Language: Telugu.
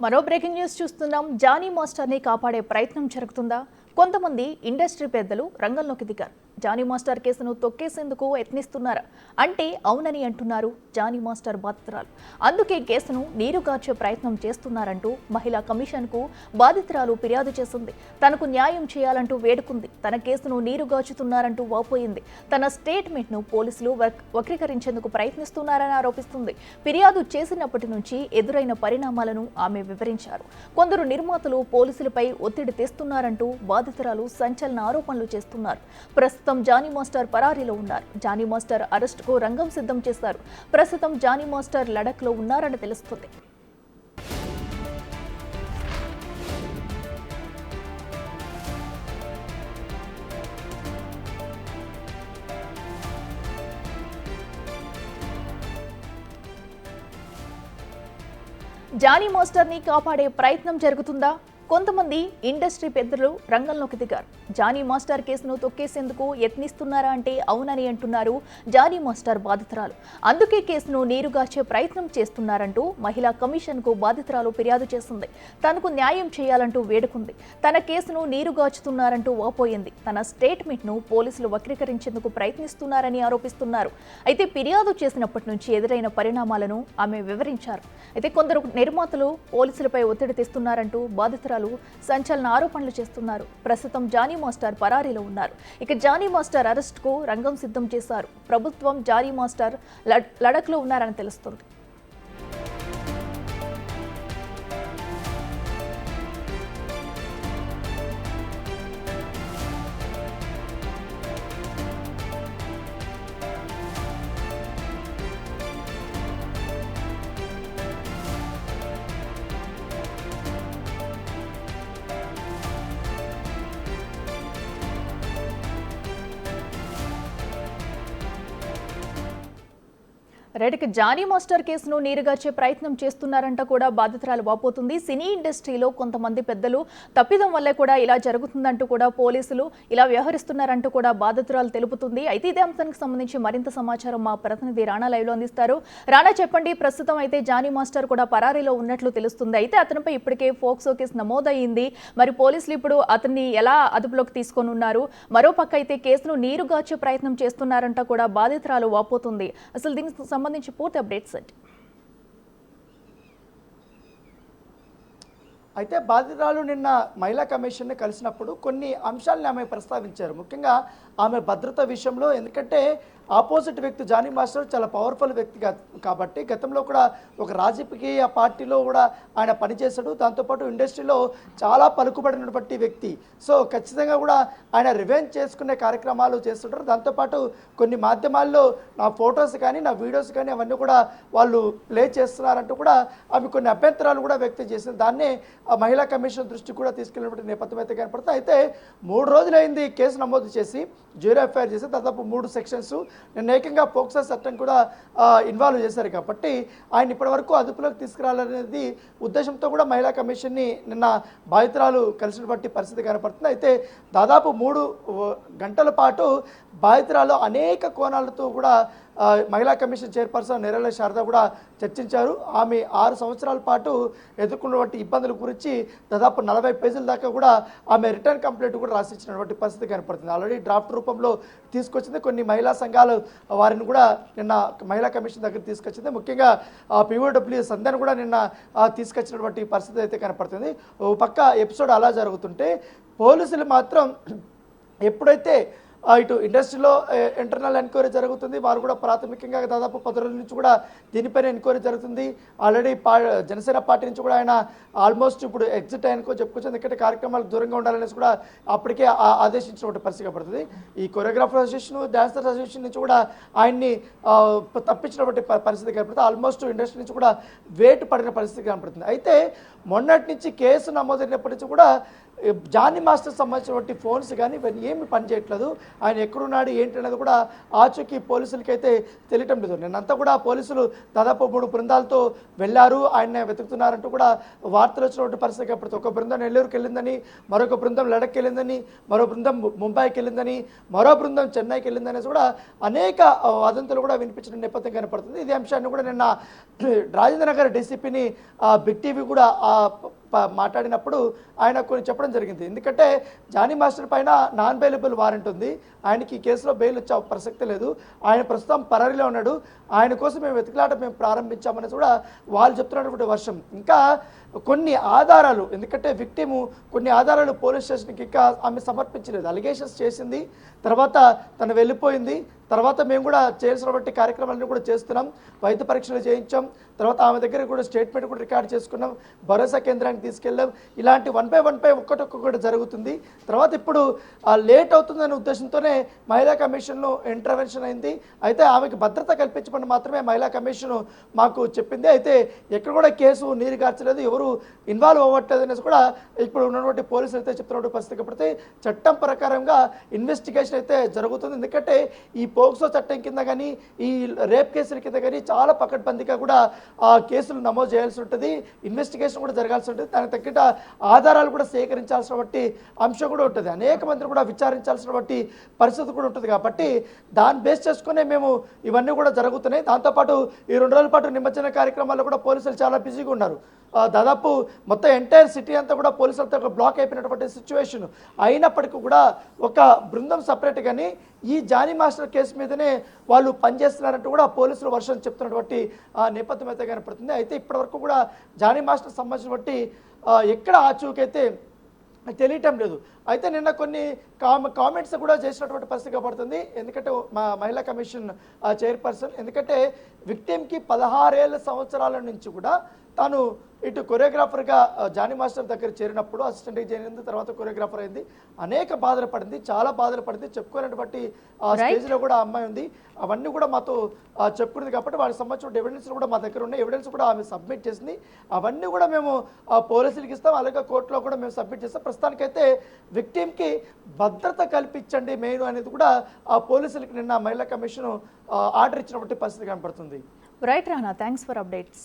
మరో బ్రేకింగ్ న్యూస్ చూస్తున్నాం. జానీ మాస్టర్ని కాపాడే ప్రయత్నం జరుగుతుందా? కొంతమంది ఇండస్ట్రీ పెద్దలు రంగంలోకి దిగారు. జానీ మాస్టర్ కేసును తొక్కేసేందుకు యత్నిస్తున్నారు. అంటే అవునని అంటున్నారు జానీ మాస్టర్ బాధితురాలు. అందుకే కేసును నీరుగార్చే ప్రయత్నం చేస్తున్నారంటూ మహిళా కమిషన్కు బాధితురాలు ఫిర్యాదు చేసింది. తనకు న్యాయం చేయాలంటూ వేడుకుంది. తన కేసును నీరుగార్చుతున్నారంటూ వాపోయింది. తన స్టేట్మెంట్ను పోలీసులు వక్రీకరించేందుకు ప్రయత్నిస్తున్నారని ఆరోపిస్తుంది. ఫిర్యాదు చేసినప్పటి నుంచి ఎదురైన పరిణామాలను ఆమె వివరించారు. కొందరు నిర్మాతలు పోలీసులపై ఒత్తిడి తెస్తున్నారంటూ బాధితురాలు సంచలన ఆరోపణలు చేస్తున్నారు. ప్రస్తుతం జానీ మాస్టర్ పరారీలో ఉన్నారు. జానీ మాస్టర్ అరెస్టుకు రంగం సిద్ధం చేశారు. ప్రస్తుతం జానీ మాస్టర్ లడఖ్లో ఉన్నారని తెలుస్తుంది. జానీ మాస్టర్ని కాపాడే ప్రయత్నం జరుగుతుందా? కొంతమంది ఇండస్ట్రీ పెద్దలు రంగంలోకి దిగారు. జానీ మాస్టర్ కేసును తొక్కేసేందుకు యత్నిస్తున్నారా అంటే అవునని అంటున్నారు జానీ మాస్టర్ బాధితురాలు. అందుకే కేసును నీరుగార్చే ప్రయత్నం చేస్తున్నారంటూ మహిళా కమిషన్కు బాధితురాలు ఫిర్యాదు చేసింది. తనకు న్యాయం చేయాలంటూ వేడుకుంది. తన కేసును నీరుగార్చుతున్నారంటూ వాపోయింది. తన స్టేట్మెంట్ను పోలీసులు వక్రీకరించేందుకు ప్రయత్నిస్తున్నారని ఆరోపిస్తున్నారు. అయితే ఫిర్యాదు చేసినప్పటి నుంచి ఎదురైన పరిణామాలను ఆమె వివరించారు. అయితే కొందరు నిర్మాతలు పోలీసులపై ఒత్తిడి తెస్తున్నారంటూ బాధితురాలు సంచలన ఆరోపణలు చేస్తున్నారు. ప్రస్తుతం జానీ మాస్టర్ పరారీలో ఉన్నారు. ఇక జానీ మాస్టర్ అరెస్ట్కు రంగం సిద్ధం చేశారు. ప్రభుత్వం జానీ మాస్టర్ లడక్లో ఉన్నారని తెలుస్తుంది. రెడ్కి జానీ మాస్టర్ కేసును నీరుగార్చే ప్రయత్నం చేస్తున్నారంట కూడా బాధితురాలు వాపోతుంది. సినీ ఇండస్ట్రీలో కొంతమంది పెద్దలు తప్పిదం వల్లే కూడా ఇలా జరుగుతుందంటూ కూడా పోలీసులు ఇలా వ్యవహరిస్తున్నారంటూ కూడా బాధితురాలు తెలుపుతుంది. అయితే ఇదే అంశానికి సంబంధించి మరింత సమాచారం మా ప్రతినిధి రాణా లైవ్లో అందిస్తారు. రాణా చెప్పండి ప్రస్తుతం అయితే జానీ మాస్టర్ కూడా పరారీలో ఉన్నట్లు తెలుస్తుంది. అయితే అతనిపై ఇప్పటికే ఫోక్సో కేసు నమోదయ్యింది. మరి పోలీసులు ఇప్పుడు అతన్ని ఎలా అదుపులోకి తీసుకొని ఉన్నారు? మరో పక్క అయితే కేసును నీరుగార్చే ప్రయత్నం చేస్తున్నారంట కూడా బాధితురాలు వాపోతుంది. అసలు దీనికి సంబంధించి పూర్తి అప్డేట్స్ ఏంటి అయితే బాధితురాలు నిన్న మహిళా కమిషన్ని కలిసినప్పుడు కొన్ని అంశాలను ఆమె ప్రస్తావించారు. ముఖ్యంగా ఆమె భద్రత విషయంలో ఎందుకంటే ఆపోజిట్ వ్యక్తి జానీ మాస్టర్ చాలా పవర్ఫుల్ వ్యక్తి కాబట్టి గతంలో కూడా ఒక రాజకీయ పార్టీలో కూడా ఆయన పనిచేశాడు. దాంతోపాటు ఇండస్ట్రీలో చాలా పలుకుబడినటువంటి వ్యక్తి. సో ఖచ్చితంగా కూడా ఆయన రివెంజ్ చేసుకునే కార్యక్రమాలు చేస్తుంటారు. దాంతోపాటు కొన్ని మాధ్యమాల్లో నా ఫొటోస్ కానీ నా వీడియోస్ కానీ అవన్నీ కూడా వాళ్ళు ప్లే చేస్తున్నారంటూ కూడా ఆమె కొన్ని అభ్యంతరాలు కూడా వ్యక్తం చేసింది. దాన్నే ఆ మహిళా కమిషన్ దృష్టికి కూడా తీసుకెళ్ళినటువంటి నేపథ్యం అయితే కనపడుతుంది. అయితే మూడు రోజులైంది కేసు నమోదు చేసి జ్యూరీ ఎఫ్ఐఆర్ చేసి దాదాపు మూడు సెక్షన్స్ నిన్న ఏకంగా పోక్సో చట్టం కూడా ఇన్వాల్వ్ చేశారు కాబట్టి ఆయన ఇప్పటివరకు అదుపులోకి తీసుకురావాలనేది ఉద్దేశంతో కూడా మహిళా కమిషన్ని నిన్న బాధితురాలు కలిసినటువంటి పరిస్థితి కనపడుతుంది. అయితే దాదాపు మూడు గంటల పాటు బాధితురాలు అనేక కోణాలతో కూడా మహిళా కమిషన్ చైర్పర్సన్ నెరల శారద కూడా చర్చించారు. ఆమె ఆరు సంవత్సరాల పాటు ఎదుర్కొన్నటువంటి ఇబ్బందుల గురించి దాదాపు నలభై పేజీల దాకా కూడా ఆమె రిటర్న్ కంప్లైంట్ కూడా రాసిచ్చినటువంటి పరిస్థితి కనపడుతుంది. ఆల్రెడీ డ్రాఫ్ట్ రూపంలో తీసుకొచ్చింది. కొన్ని మహిళా సంఘాలు వారిని కూడా నిన్న మహిళా కమిషన్ దగ్గర తీసుకొచ్చింది. ముఖ్యంగా పిఓడబ్ల్యూ సంధ్యను కూడా నిన్న తీసుకొచ్చినటువంటి పరిస్థితి అయితే కనపడుతుంది. ఓ పక్క ఎపిసోడ్ అలా జరుగుతుంటే పోలీసులు మాత్రం ఎప్పుడైతే ఇటు ఇండస్ట్రీలో ఇంటర్నల్ ఎంక్వైరీ జరుగుతుంది. వారు కూడా ప్రాథమికంగా దాదాపు పది రోజుల నుంచి కూడా దీనిపైన ఎంక్వైరీ జరుగుతుంది. ఆల్రెడీ పా జనసేన పార్టీ నుంచి కూడా ఆయన ఆల్మోస్ట్ ఇప్పుడు ఎగ్జిట్ ఆయనకో చెప్పుకోవచ్చు ఎందుకంటే కార్యక్రమాలకు దూరంగా ఉండాలనేసి కూడా అప్పటికే ఆ- ఆదేశించినటువంటి పరిస్థితి పడుతుంది ఈ కొరియోగ్రాఫర్ అసోసియేషన్ డాన్సర్ అసోసియేషన్ నుంచి కూడా ఆయన్ని తప్పించినటువంటి పరిస్థితి కనపడుతుంది ఆల్మోస్ట్ ఇండస్ట్రీ నుంచి కూడా వేటు పడిన పరిస్థితి కనపడుతుంది అయితే మొన్నటి నుంచి కేసు నమోదైనప్పటి నుంచి కూడా జానీ మాస్టర్ సంబంధించినటువంటి ఫోన్స్ కానీ ఇవన్నీ ఏమి పనిచేయట్లేదు ఆయన ఎక్కడున్నాడు ఏంటి అనేది కూడా ఆచూకీ పోలీసులకి అయితే తెలియటం లేదు. నిన్నంతా కూడా పోలీసులు దాదాపు మూడు బృందాలతో వెళ్ళారు ఆయన వెతుకుతున్నారంటూ కూడా వార్తలు వచ్చినటువంటి పరిస్థితి అప్పుడు ఒక బృందం నెల్లూరుకి వెళ్ళిందని మరొక బృందం లడక్కి వెళ్ళిందని మరో బృందం ముంబైకి వెళ్ళిందని మరో బృందం చెన్నైకి వెళ్ళిందని కూడా అనేక వదంతులు కూడా వినిపించిన నేపథ్యం కనపడుతుంది. ఇదే అంశాన్ని కూడా నిన్న రాజేంద్ర నగర్ డీసీపీని బిగ్ టీవీ కూడా మాట్లాడినప్పుడు ఆయన కొన్ని చెప్పడం జరిగింది. ఎందుకంటే జానీ మాస్టర్ పైన నాన్ బెయిలబుల్ వారెంట్ ఉంది. ఆయనకి ఈ కేసులో బెయిల్ వచ్చే ప్రసక్తి లేదు. ఆయన ప్రస్తుతం పరారీలో ఉన్నాడు. ఆయన కోసం మేము వెతుకులాట మేము ప్రారంభించామని కూడా వాళ్ళు చెప్తున్నటువంటి వర్షం. ఇంకా కొన్ని ఆధారాలు ఎందుకంటే విక్టిము కొన్ని ఆధారాలు పోలీస్ స్టేషన్కి ఇంకా ఆమె సమర్పించలేదు. అలిగేషన్స్ చేసింది. తర్వాత తను వెళ్ళిపోయింది. తర్వాత మేము కూడా చేయాల్సినటువంటి కార్యక్రమాలను కూడా చేస్తున్నాం. వైద్య పరీక్షలు చేయించాం. తర్వాత ఆమె దగ్గర కూడా స్టేట్మెంట్ కూడా రికార్డ్ చేసుకున్నాం. భరోసా కేంద్రానికి తీసుకెళ్ళాం. ఇలాంటి వన్ బై వన్ బై ఒక్కటొక్కటి జరుగుతుంది. తర్వాత ఇప్పుడు లేట్ అవుతుందనే ఉద్దేశంతోనే మహిళా కమిషన్లో ఇంటర్వెన్షన్ అయింది. అయితే ఆమెకి భద్రత కల్పించమని మాత్రమే మహిళా కమిషన్ మాకు చెప్పింది. అయితే ఎక్కడ కూడా కేసు నీరు గార్చలేదు ఎవరు ఇన్వాల్వ్ అవ్వట్లేదు అనేసి కూడా ఇప్పుడు ఉన్నటువంటి పోలీసులు అయితే చెప్తున్నటువంటి పరిస్థితి కాబట్టి చట్టం ప్రకారంగా ఇన్వెస్టిగేషన్ అయితే జరుగుతుంది. ఎందుకంటే ఈ పోక్సో చట్టం కింద కానీ ఈ రేప్ కేసుల కింద కానీ చాలా పకడ్బందీగా కూడా ఆ కేసులు నమోదు చేయాల్సి ఉంటుంది. ఇన్వెస్టిగేషన్ కూడా జరగాల్సి ఉంటుంది. దానికి తగ్గట ఆధారాలు కూడా సేకరించాల్సినటువంటి అంశం కూడా ఉంటుంది. అనేక మంది కూడా విచారించాల్సినటువంటి పరిస్థితి కూడా ఉంటుంది కాబట్టి దాన్ని బేస్ చేసుకునే మేము ఇవన్నీ కూడా జరుగుతున్నాయి. దాంతోపాటు ఈ రెండు రోజుల పాటు నిమజ్జన కార్యక్రమాల్లో కూడా పోలీసులు చాలా బిజీగా ఉన్నారు. దాదాపు మొత్తం ఎంటైర్ సిటీ అంతా కూడా పోలీసులతో బ్లాక్ అయిపోయినటువంటి సిచ్యువేషన్ అయినప్పటికీ కూడా ఒక బృందం సపరేట్ కానీ ఈ జానీ మాస్టర్ కేసు మీదనే వాళ్ళు పనిచేస్తున్నారంటూ కూడా పోలీసులు వర్షం చెప్తున్నటువంటి ఆ, నేపథ్యం అయితే కనపడుతుంది. అయితే ఇప్పటివరకు కూడా జానీ మాస్టర్ సంబంధించినటువంటి బట్టి ఎక్కడ ఆచూకైతే తెలియటం లేదు. అయితే నిన్న కొన్ని కామ కామెంట్స్ కూడా చేసినటువంటి పరిస్థితి కనబడుతుంది ఎందుకంటే మా మహిళా కమిషన్ ఆ, చైర్పర్సన్. ఎందుకంటే విక్టిమ్కి పదహారేళ్ళ సంవత్సరాల నుంచి కూడా తాను ఇటు కొరియోగ్రాఫర్గా జానీ మాస్టర్ దగ్గర చేరినప్పుడు అసిస్టెంట్గా చేరింది తర్వాత కొరియోగ్రాఫర్ అయింది. అనేక బాధలు పడింది చాలా బాధలు పడింది. చెప్పుకోలేనటువంటి ఆ. స్టేజ్లో కూడా అమ్మాయి ఉంది. అవన్నీ కూడా మాతో ఆ, చెప్పుకున్నది కాబట్టి వాటికి సంబంధించిన ఎవిడెన్స్ కూడా మా దగ్గర ఉన్నాయి. ఎవిడెన్స్ కూడా ఆమె సబ్మిట్ చేసింది. అవన్నీ కూడా మేము పోలీసులకి ఇస్తాం. అలాగే కోర్టులో కూడా మేము సబ్మిట్ చేస్తాం. ప్రస్తుతానికైతే విక్టిమ్కి భద్రత కల్పించండి మెయిన్ అనేది కూడా ఆ పోలీసులకి నిన్న మహిళా కమిషన్ ఆర్డర్ ఇచ్చినటువంటి పరిస్థితి కనపడుతుంది. Right Rana thanks for updates